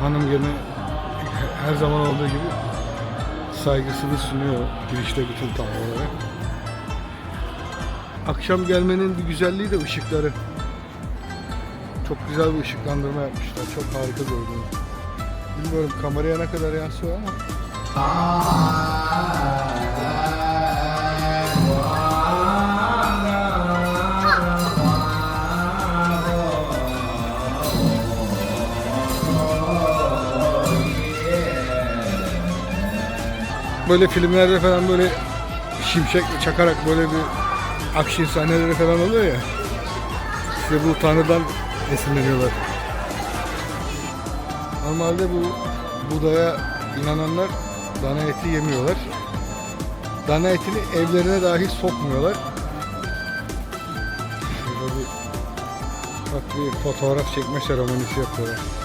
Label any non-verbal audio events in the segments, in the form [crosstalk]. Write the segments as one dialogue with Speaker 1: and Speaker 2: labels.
Speaker 1: Hanım gene her zaman olduğu gibi saygısını sunuyor girişte bütün tablolara. Akşam gelmenin bir güzelliği de ışıkları. Çok güzel bir ışıklandırma yapmışlar. Çok harika gördüm. Bilmiyorum kameraya ne kadar yansıyor ama. Böyle filmlerde falan böyle şimşek çakarak böyle bir aksiyon sahneleri falan oluyor ya. İşte bu tanrıdan esinleniyorlar. Normalde bu budaya inananlar dana eti yemiyorlar. Dana etini evlerine dahi sokmuyorlar. Şurada bir bak bir fotoğraf çekme seremonisi yapıyorlar.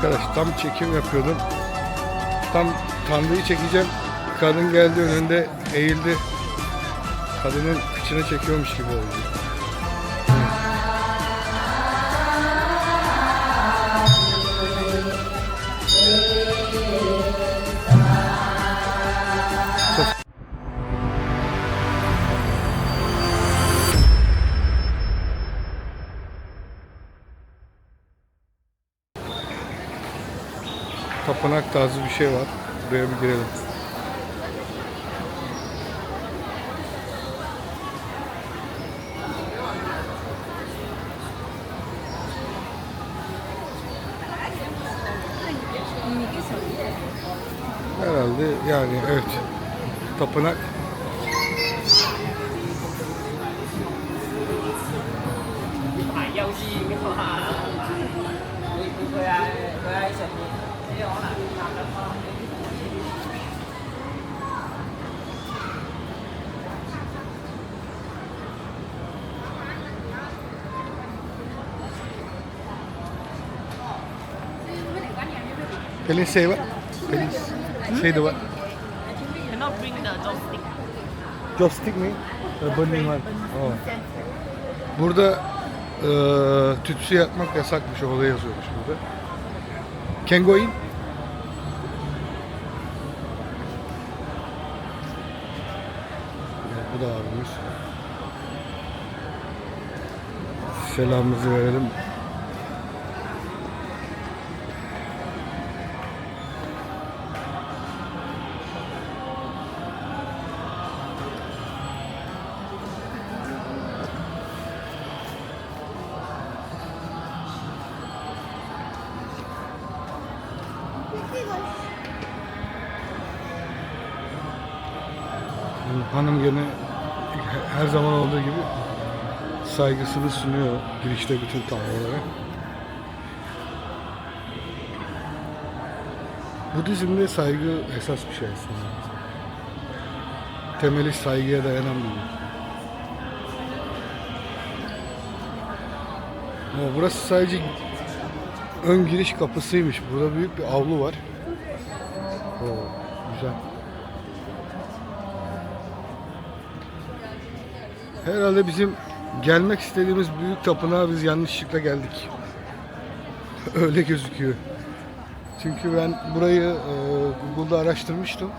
Speaker 1: Arkadaş tam çekim yapıyordum. Tam Tanrı'yı çekeceğim. Kadın geldi önünde eğildi. Kadının kıçını çekiyormuş gibi oldu. Tapınak tarzı bir şey var. Buraya bir girelim. Herhalde yani evet. Tapınak Pelin say what? Pelin say the what?
Speaker 2: Cannot bring the joystick.
Speaker 1: Joystick mi? Uh, burning one. Oh. Burada eee tütsü yakmak yasakmış. Orada yazıyormuş burada. Can go in? Bu da abimiz. Selamımızı verelim. Saygısını sunuyor girişte bütün tablolara. Budizm'de saygı esas bir şey aslında. Temeli saygıya dayanan bir din. Ama burası sadece ön giriş kapısıymış. Burada büyük bir avlu var. Oo, güzel. Herhalde bizim gelmek istediğimiz büyük tapınağa biz yanlışlıkla geldik. [laughs] Öyle gözüküyor. Çünkü ben burayı e, Google'da araştırmıştım.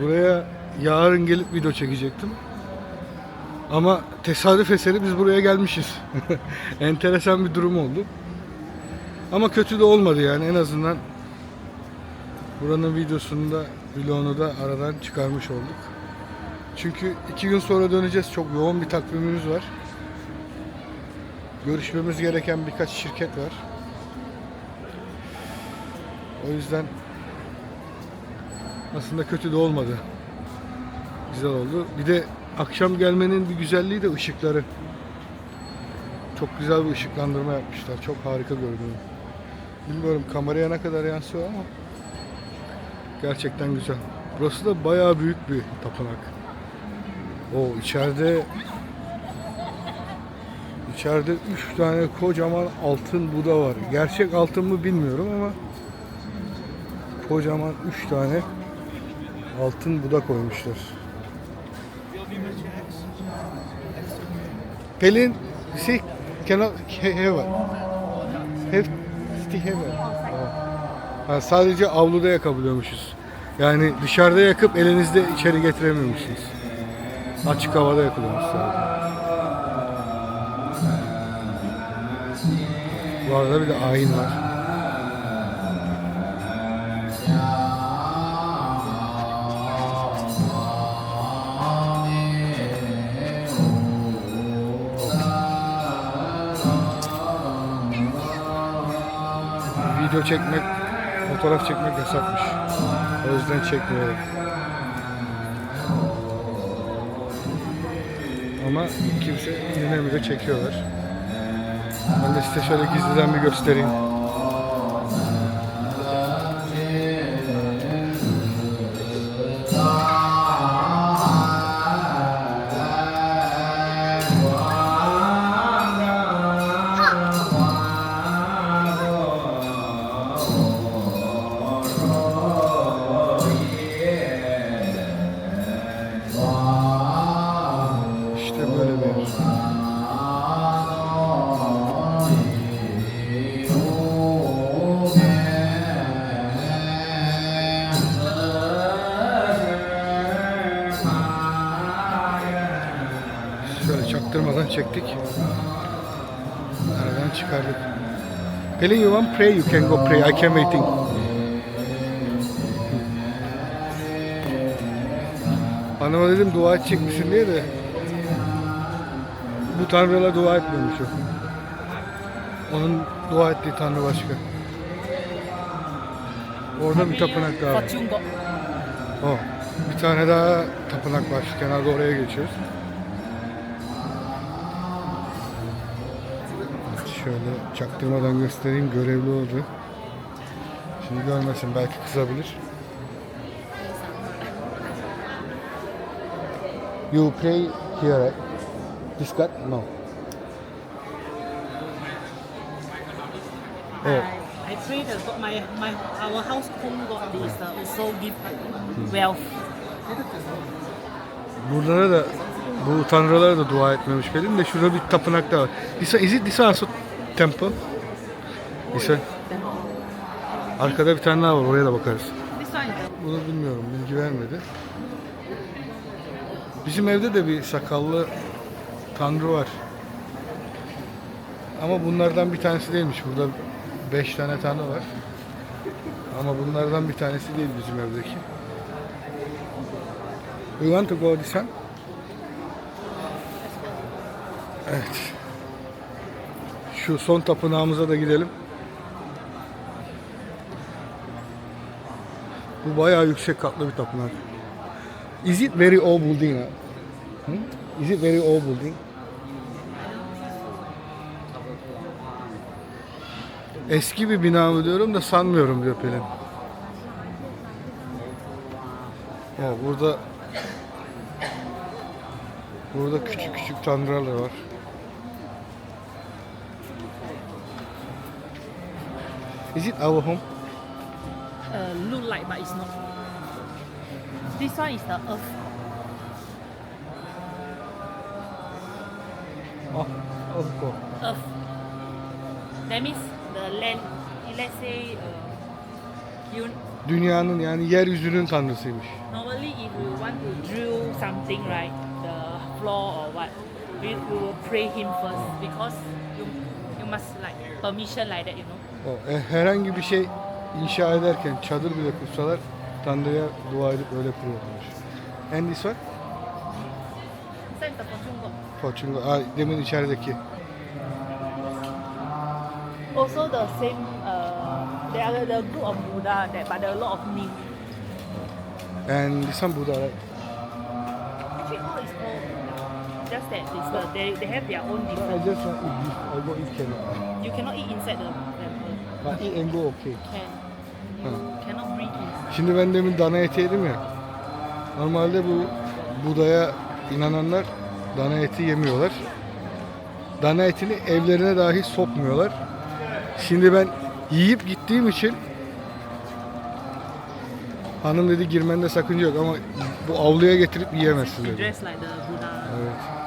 Speaker 1: Buraya yarın gelip video çekecektim. Ama tesadüf eseri biz buraya gelmişiz. [laughs] Enteresan bir durum oldu. Ama kötü de olmadı yani en azından buranın videosunu da vlogunu da aradan çıkarmış olduk. Çünkü iki gün sonra döneceğiz. Çok yoğun bir takvimimiz var. Görüşmemiz gereken birkaç şirket var. O yüzden aslında kötü de olmadı. Güzel oldu. Bir de akşam gelmenin bir güzelliği de ışıkları. Çok güzel bir ışıklandırma yapmışlar. Çok harika gördüm. Bilmiyorum kameraya ne kadar yansıyor ama gerçekten güzel. Burası da bayağı büyük bir tapınak. O içeride içeride üç tane kocaman altın Buda var. Gerçek altın mı bilmiyorum ama kocaman üç tane Altın Buda koymuşlar. Pelin, see, cannot have. Have, have. Ha, sadece avluda yakabiliyormuşuz. Yani dışarıda yakıp elinizde içeri getiremiyormuşsunuz. Açık havada yakılıyormuş sadece. Bu arada bir de ayin var. Video çekmek, fotoğraf çekmek yasakmış. O yüzden çekmiyorum. Ama kimse de çekiyorlar. Ben de size şöyle gizliden bir göstereyim. Pelin you want pray you can go pray. I can waiting. Hanıma dedim dua edecek misin diye de bu tanrıla dua etmiyormuş o. Onun dua ettiği tanrı başka. Orada bir tapınak daha var.
Speaker 2: Fortune God.
Speaker 1: O. Bir tane daha tapınak var. Şu kenarda oraya geçiyoruz. Şöyle çaktırmadan göstereyim. Görevli oldu. Şimdi görmesin. Belki kızabilir. You pray here, right? This God? No. Oh.
Speaker 3: I, I pray that God, my, my our house home God is uh, also give wealth.
Speaker 1: Buralara da bu tanrılara da dua etmemiş Pelin de şurada bir tapınak daha var. This, is it this also temple? One. Arkada bir tane daha var oraya da bakarız. Bunu bilmiyorum bilgi vermedi. Bizim evde de bir sakallı tanrı var. Ama bunlardan bir tanesi değilmiş. Burada beş tane tanrı var. Ama bunlardan bir tanesi değil bizim evdeki. We want to go this one. Evet. Şu son tapınağımıza da gidelim. Bu bayağı yüksek katlı bir tapınak. Is it very old building? Hmm? Is it very old building? Eski bir bina mı diyorum da sanmıyorum diyor Pelin. Ya burada burada küçük küçük tanrılar var. Is it our home?
Speaker 3: uh, look like but it's not. This one is the earth.
Speaker 1: Ah, of course.
Speaker 3: Earth. That means the land. Let's say uh, you
Speaker 1: Dünyanın yani yeryüzünün tanrısıymış.
Speaker 3: normally if you want to drill something right, the floor or what, we, we will pray him first because you you must like permission like that, you know.
Speaker 1: O, e, herhangi bir şey inşa ederken çadır bile kursalar Tanrı'ya dua edip öyle kuruyorlarmış. And this one?
Speaker 3: Fortune god.
Speaker 1: Fortune, aa, demin içerideki.
Speaker 3: Also the same, uh, there are the group of Buddha, that, but there are a lot of names.
Speaker 1: And this one Buddha, right?
Speaker 3: Actually, all is all just that it's the, they, they have their own
Speaker 1: I
Speaker 3: different.
Speaker 1: just want to eat this. I go eat cannot.
Speaker 3: You cannot eat inside the.
Speaker 1: But eat and go okay.
Speaker 3: Can. You cannot.
Speaker 1: Şimdi ben demin dana eti yedim ya. Normalde bu Buda'ya inananlar dana eti yemiyorlar. Dana etini evlerine dahi sokmuyorlar. Şimdi ben yiyip gittiğim için Hanım dedi girmende sakınca yok ama bu avluya getirip yiyemezsin dedi.
Speaker 3: dressed like the Buddha.
Speaker 1: Evet.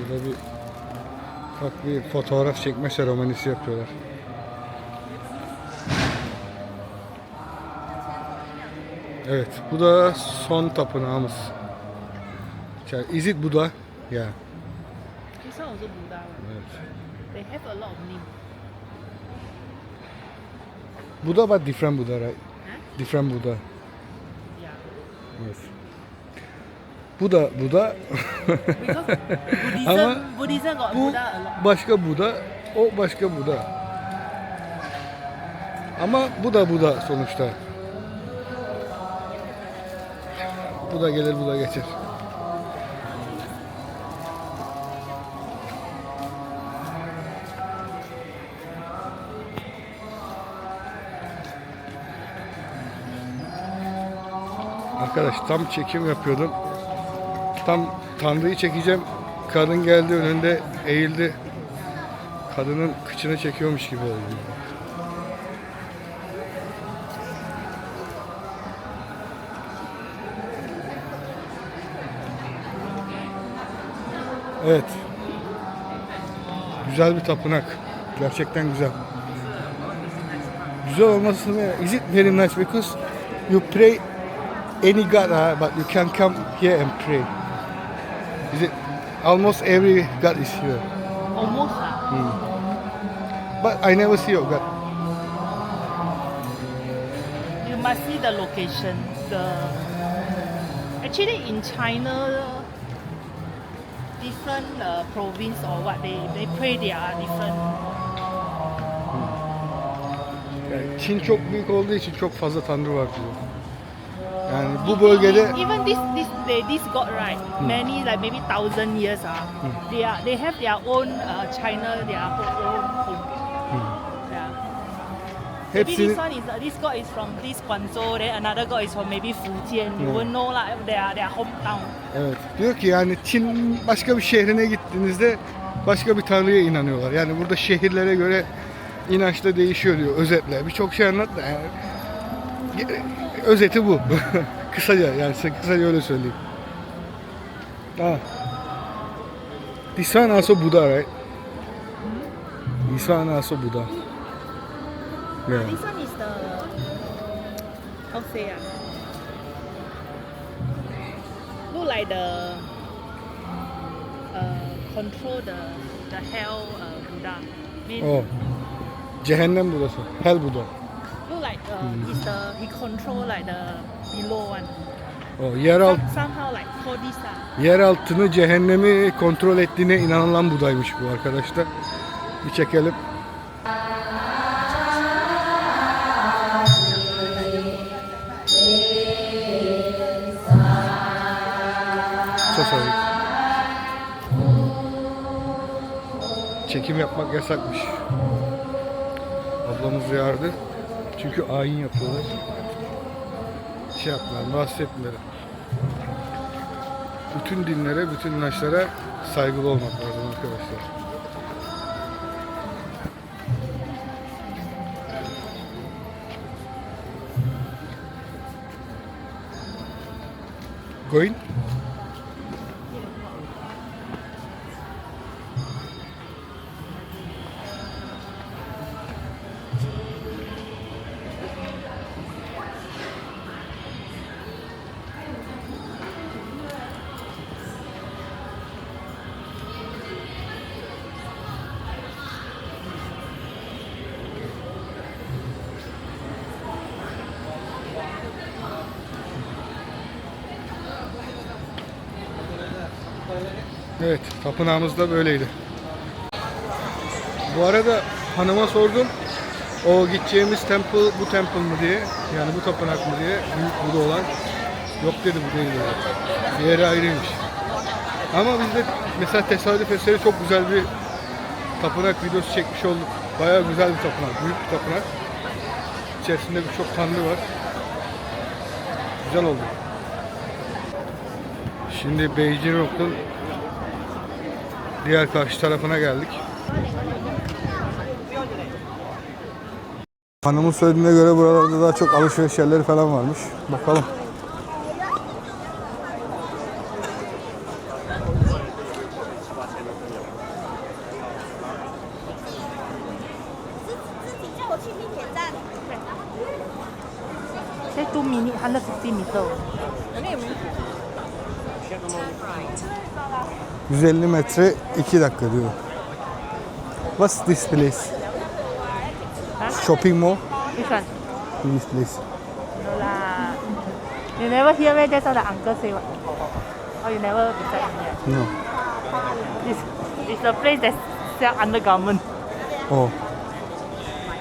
Speaker 1: Şurada bir ufak bir fotoğraf çekme seremonisi yapıyorlar. Evet, bu da son tapınağımız. Is it Buddha? Yeah.
Speaker 3: This one also Buddha. one.
Speaker 1: Evet.
Speaker 3: They have a lot of names.
Speaker 1: Buddha but different Buddha, right?
Speaker 3: Huh?
Speaker 1: Different Buddha.
Speaker 3: Yeah.
Speaker 1: Evet. Bu da.
Speaker 3: Because [laughs] Buddhism,
Speaker 1: Ama
Speaker 3: Buddhism got
Speaker 1: Bu
Speaker 3: Buddha a lot.
Speaker 1: başka Buda, o başka Buda. Ama bu da Buda sonuçta. Bu da gelir, bu da geçer. Arkadaş tam çekim yapıyordum. Tam Tanrı'yı çekeceğim. Kadın geldi önünde eğildi. Kadının kıçını çekiyormuş gibi oldu. Evet. Güzel bir tapınak. Gerçekten güzel. Güzel olması ne? Is it very nice because you pray any god uh, but you can come here and pray. Is it almost every god is here.
Speaker 3: Almost. ah.
Speaker 1: But I never see your god.
Speaker 3: You must see the location. The actually in China, different uh, province or what they they pray they are different.
Speaker 1: Yani Çin çok büyük olduğu için çok fazla tanrı var diyor. Yani bu bölgede
Speaker 3: even this this they, this god right many like maybe thousand years ah they are they have their own uh, China their own home. Yeah. Maybe this one is uh, this god is from this Guangzhou, then another god is from maybe Fujian. You won't know like their their hometown.
Speaker 1: evet diyor ki yani Çin başka bir şehrine gittiğinizde başka bir tanrıya inanıyorlar. Yani burada şehirlere göre inanç da değişiyor diyor özetle. Birçok şey anlat da yani özeti bu. [laughs] kısaca yani kısaca öyle söyleyeyim. Ah. This one also Buddha, right? This one also Buddha. Yeah.
Speaker 3: This one is the how say ah? Look like the uh, control the the hell uh, Buddha. Mean,
Speaker 1: Oh. Cehennem Budası. Hell Buddha.
Speaker 3: Uh, is the he control like the below one.
Speaker 1: O yeralt
Speaker 3: Some, somehow like this ah.
Speaker 1: yer altını cehennemi kontrol ettiğine inanılan Budaymış bu arkadaşlar. Bir çekelim. So sorry. Çekim yapmak yasakmış. Ablamız uyardı. Çünkü ayin yapıyorlar. Şey yaptılar, rahatsız. Bütün dinlere, bütün inançlara saygılı olmak lazım arkadaşlar. Going? Evet, tapınağımız da böyleydi. Bu arada hanıma sordum. O gideceğimiz temple bu temple mı diye. Yani bu tapınak mı diye. Büyük Buda olan. Yok dedi bu değil dedi. Diğeri ayrıymış. Ama biz de mesela tesadüf eseri çok güzel bir tapınak videosu çekmiş olduk. Bayağı güzel bir tapınak. Büyük bir tapınak. İçerisinde birçok tanrı var. Güzel oldu. Şimdi Beijing Rock'un diğer karşı tarafına geldik. Hanımın söylediğine göre buralarda daha çok alışveriş yerleri falan varmış. Bakalım.
Speaker 3: Two minute, hundred fifty meter.
Speaker 1: 150 metre 2 dakika diyor. What's this place? Shopping mall?
Speaker 3: Which one?
Speaker 1: This place.
Speaker 3: No lah. You never hear where just now the uncle say what? Oh, you never beside him yet.
Speaker 1: No.
Speaker 3: This is the place that sell undergarment.
Speaker 1: Oh.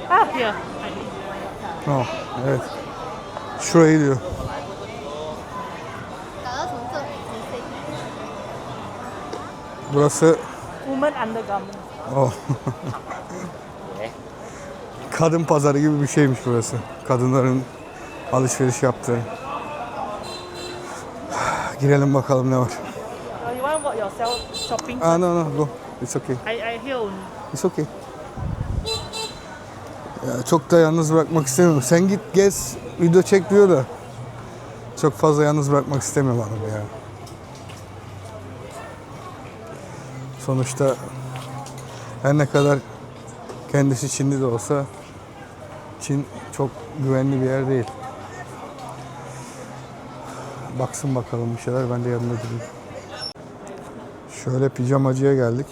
Speaker 3: Ah, here.
Speaker 1: Oh. Evet. Şurayı diyor. Burası
Speaker 3: Woman undergarment.
Speaker 1: oh. Kadın pazarı gibi bir şeymiş burası. Kadınların alışveriş yaptığı. Girelim bakalım ne var.
Speaker 3: Uh, you want walk yourself shopping?
Speaker 1: Ah no no go. It's okay.
Speaker 3: I, I only.
Speaker 1: It's okay. Ya çok da yalnız bırakmak istemiyorum. Sen git gez, video çek diyor da. Çok fazla yalnız bırakmak istemiyorum hanım ya. Sonuçta her ne kadar kendisi Çinli de olsa Çin çok güvenli bir yer değil. Baksın bakalım bir şeyler ben de yanında durayım. Şöyle pijamacıya geldik.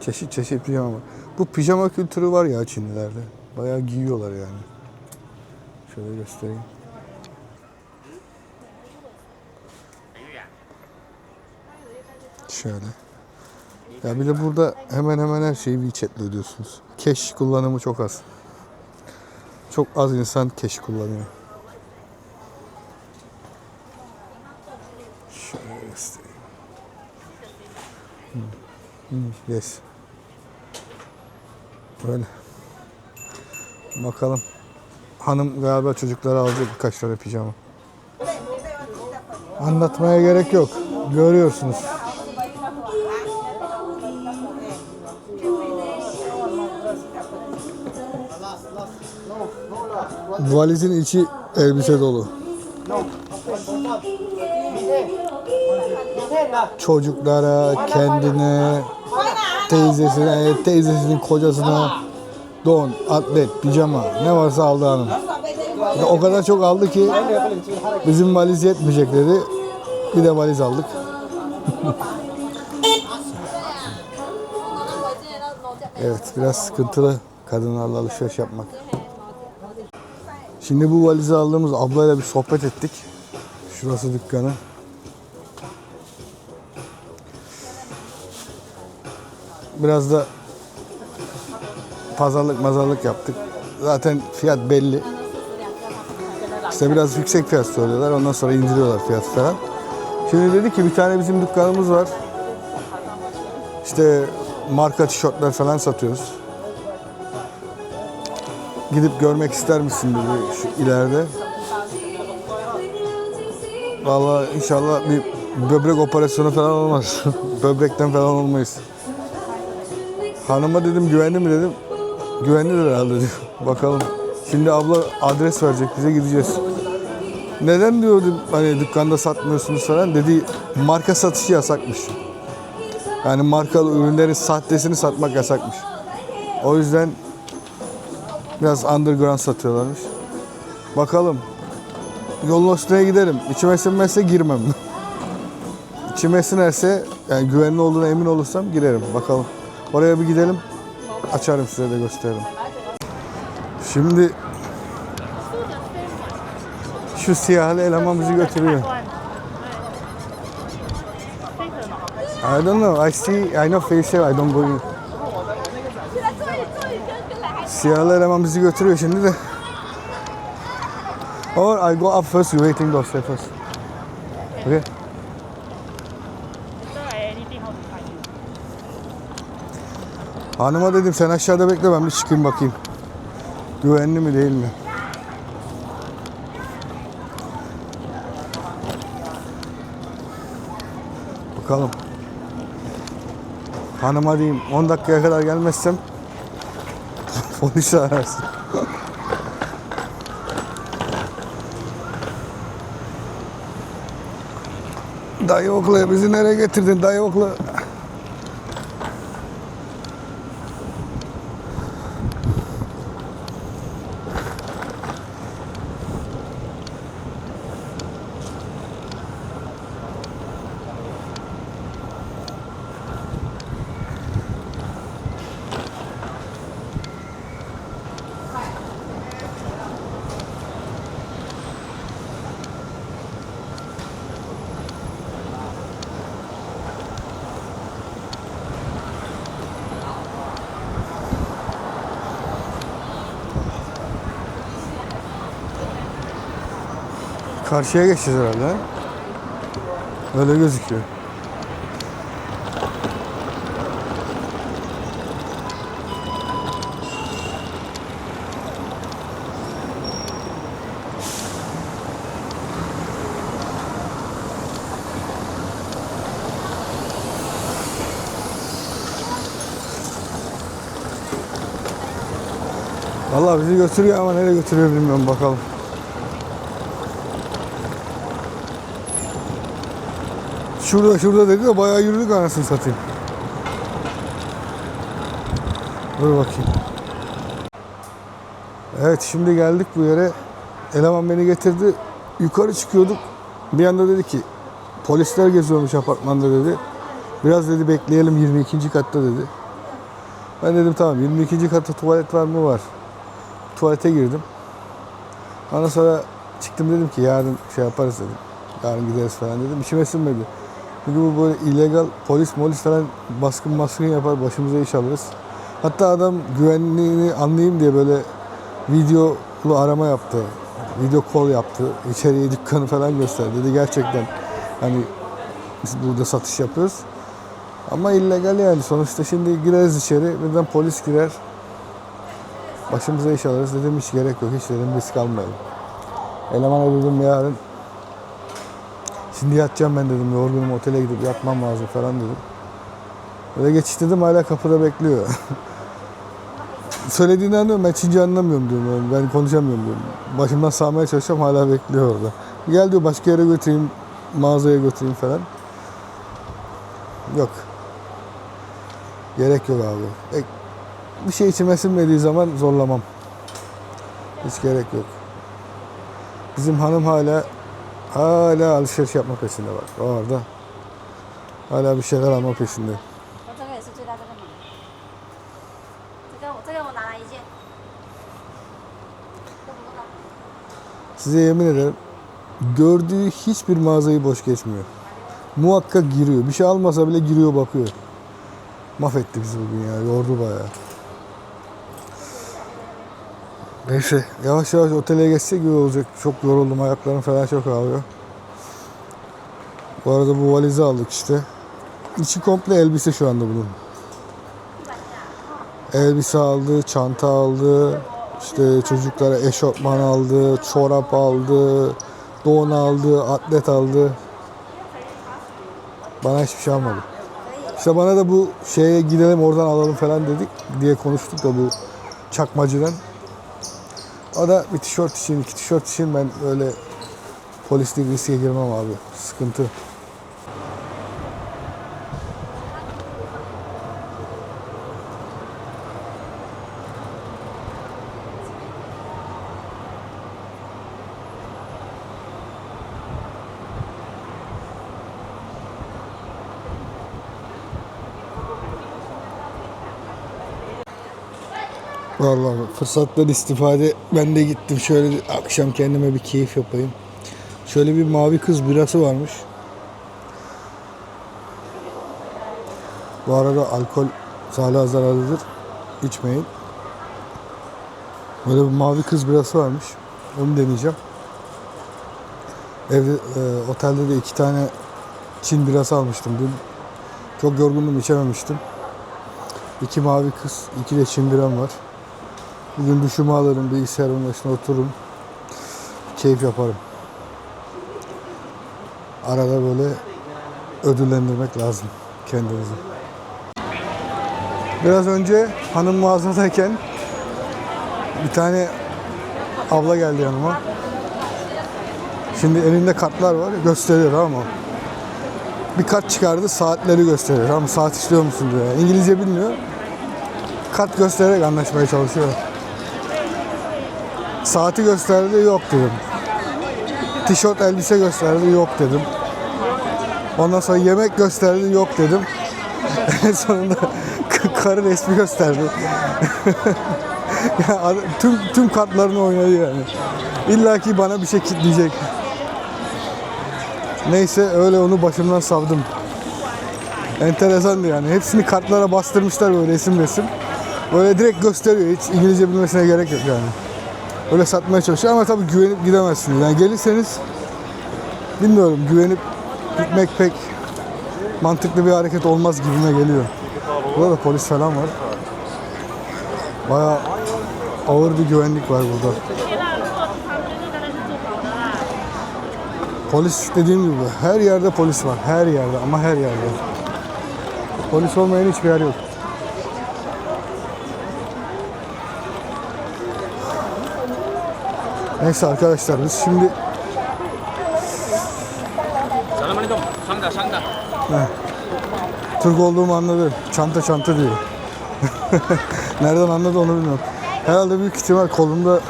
Speaker 1: Çeşit çeşit pijama var. Bu pijama kültürü var ya Çinlilerde. Bayağı giyiyorlar yani. Şöyle göstereyim. Şöyle. Ya bir de burada hemen hemen her şeyi WeChat'le ödüyorsunuz. Cash kullanımı çok az. Çok az insan cash kullanıyor. Şöyle göstereyim. Yes. Böyle. Bakalım. Hanım galiba çocuklara alacak birkaç tane pijama. Anlatmaya gerek yok. Görüyorsunuz. Valizin içi elbise dolu. Çocuklara, kendine, teyzesine, teyzesinin kocasına don, atlet, pijama ne varsa aldı hanım. O kadar çok aldı ki bizim valiz yetmeyecek dedi. Bir de valiz aldık. [laughs] Evet biraz sıkıntılı kadınlarla alışveriş yapmak. Şimdi bu valizi aldığımız ablayla bir sohbet ettik. Şurası dükkanı. Biraz da pazarlık mazarlık yaptık. Zaten fiyat belli. İşte biraz yüksek fiyat söylüyorlar. Ondan sonra indiriyorlar fiyatı falan. Şimdi dedi ki bir tane bizim dükkanımız var. İşte marka tişörtler falan satıyoruz. Gidip görmek ister misin dedi şu ileride. Vallahi inşallah bir böbrek operasyonu falan olmaz. [laughs] Böbrekten falan olmayız. Hanıma dedim güvenli mi dedim. Güvenlidir herhalde diyor. [laughs] Bakalım. Şimdi abla adres verecek bize gideceğiz. Neden diyordum hani dükkanda satmıyorsunuz falan dedi marka satışı yasakmış. Yani markalı ürünlerin sahtesini satmak yasakmış. O yüzden biraz underground satıyorlarmış. Bakalım. Yolun üstüne giderim. İçime sinmezse girmem. [laughs] İçime sinerse yani güvenli olduğuna emin olursam girerim. Bakalım. Oraya bir gidelim. Açarım size de gösteririm. Şimdi şu siyahlı eleman bizi götürüyor. I don't know. I see. I know facial. I don't in. Siyahlı eleman bizi götürüyor şimdi de. Or I go up first. You waiting downstairs first. Okay. Hanıma dedim sen aşağıda bekle ben bir çıkayım bakayım. Güvenli mi değil mi? Bakalım. hanıma diyeyim 10 dakikaya kadar gelmezsem polisi ararsın. Dayı okula bizi nereye getirdin dayı okula? Karşıya geçeceğiz herhalde. ha? Öyle gözüküyor. Vallahi bizi götürüyor ama nereye götürüyor bilmiyorum bakalım. Şurada şurada dedi de bayağı yürüdük anasını satayım. Dur bakayım. Evet şimdi geldik bu yere. Eleman beni getirdi. Yukarı çıkıyorduk. Bir anda dedi ki polisler geziyormuş apartmanda dedi. Biraz dedi bekleyelim 22. katta dedi. Ben dedim tamam 22. katta tuvalet var mı var. Tuvalete girdim. Ondan sonra çıktım dedim ki yarın şey yaparız dedim. Yarın gideriz falan dedim. İçime sinmedi. Çünkü bu böyle illegal polis molis falan baskın baskın yapar başımıza iş alırız. Hatta adam güvenliğini anlayayım diye böyle videolu arama yaptı. Video call yaptı. İçeriye dükkanı falan gösterdi. Dedi gerçekten hani biz burada satış yapıyoruz. Ama illegal yani. Sonuçta şimdi gireriz içeri. Birden polis girer. Başımıza iş alırız. Dedim hiç gerek yok. Hiç dedim risk almayalım. Elemana dedim yarın Şimdi yatacağım ben dedim. Yorgunum otele gidip yatmam lazım falan dedim. Öyle geçiştirdim hala kapıda bekliyor. [laughs] Söylediğini anlıyorum ben Çince anlamıyorum diyorum. Yani ben konuşamıyorum diyorum. Başımdan sağmaya çalışacağım hala bekliyor orada. Gel diyor başka yere götüreyim, mağazaya götüreyim falan. Yok. Gerek yok abi. E, bir şey içime sinmediği zaman zorlamam. Hiç gerek yok. Bizim hanım hala Hala alışveriş yapma peşinde bak. Orada. Hala bir şeyler alma peşinde. Size yemin ederim gördüğü hiçbir mağazayı boş geçmiyor. Muhakkak giriyor. Bir şey almasa bile giriyor bakıyor. Mahvetti bizi bugün ya. Yordu bayağı. Neyse yavaş yavaş otele geçsek iyi olacak. Çok yoruldum. Ayaklarım falan çok ağrıyor. Bu arada bu valizi aldık işte. İçi komple elbise şu anda bunun. Elbise aldı, çanta aldı, işte çocuklara eşofman aldı, çorap aldı, don aldı, atlet aldı. Bana hiçbir şey almadı. İşte bana da bu şeye gidelim oradan alalım falan dedik diye konuştuk da bu çakmacıdan. O da bir tişört için, iki tişört için ben öyle polislik riske girmem abi. Sıkıntı. Vallahi fırsattan istifade ben de gittim şöyle akşam kendime bir keyif yapayım. Şöyle bir mavi kız birası varmış. Bu arada alkol sağlığa zararlıdır. İçmeyin. Böyle bir mavi kız birası varmış. Onu deneyeceğim. Evde, e, otelde de iki tane Çin birası almıştım dün. Çok yorgundum içememiştim. İki mavi kız, iki de Çin biram var. Bugün duşumu alırım, bilgisayarın başına otururum. Keyif yaparım. Arada böyle ödüllendirmek lazım kendinizi. Biraz önce hanım mağazadayken bir tane abla geldi yanıma. Şimdi elinde kartlar var gösteriyor ama bir kart çıkardı saatleri gösteriyor. Mı? saat istiyor musun diyor. İngilizce bilmiyor. Kart göstererek anlaşmaya çalışıyor. Saati gösterdi yok dedim. Tişört elbise gösterdi yok dedim. Ondan sonra yemek gösterdi yok dedim. [laughs] en sonunda karı resmi gösterdi. [laughs] ya ad- tüm tüm kartlarını oynadı yani. İlla ki bana bir şey kitleyecek. Neyse öyle onu başımdan savdım. Enteresandı yani. Hepsini kartlara bastırmışlar böyle resim resim. Böyle direkt gösteriyor. Hiç İngilizce bilmesine gerek yok yani. Öyle satmaya çalışıyor ama tabii güvenip gidemezsiniz. Yani gelirseniz bilmiyorum güvenip gitmek pek mantıklı bir hareket olmaz gibime geliyor. Burada da polis falan var. Bayağı ağır bir güvenlik var burada. Polis dediğim gibi her yerde polis var. Her yerde ama her yerde. Polis olmayan hiçbir yer yok. Neyse arkadaşlar biz şimdi.
Speaker 2: Sangga, sangga.
Speaker 1: Türk olduğumu anladı. Çanta çanta diyor. [laughs] Nereden anladı onu bilmiyorum. Herhalde büyük ihtimal kolumda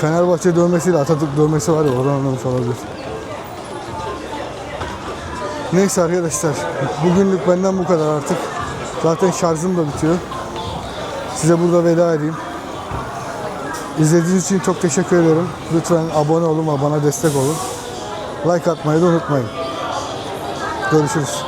Speaker 1: Fenerbahçe dövmesiyle Atatürk dövmesi var ya oradan anlamış olabilir. Neyse arkadaşlar bugünlük benden bu kadar artık. Zaten şarjım da bitiyor. Size burada veda edeyim. İzlediğiniz için çok teşekkür ederim. Lütfen abone olun ve bana destek olun. Like atmayı da unutmayın. Görüşürüz.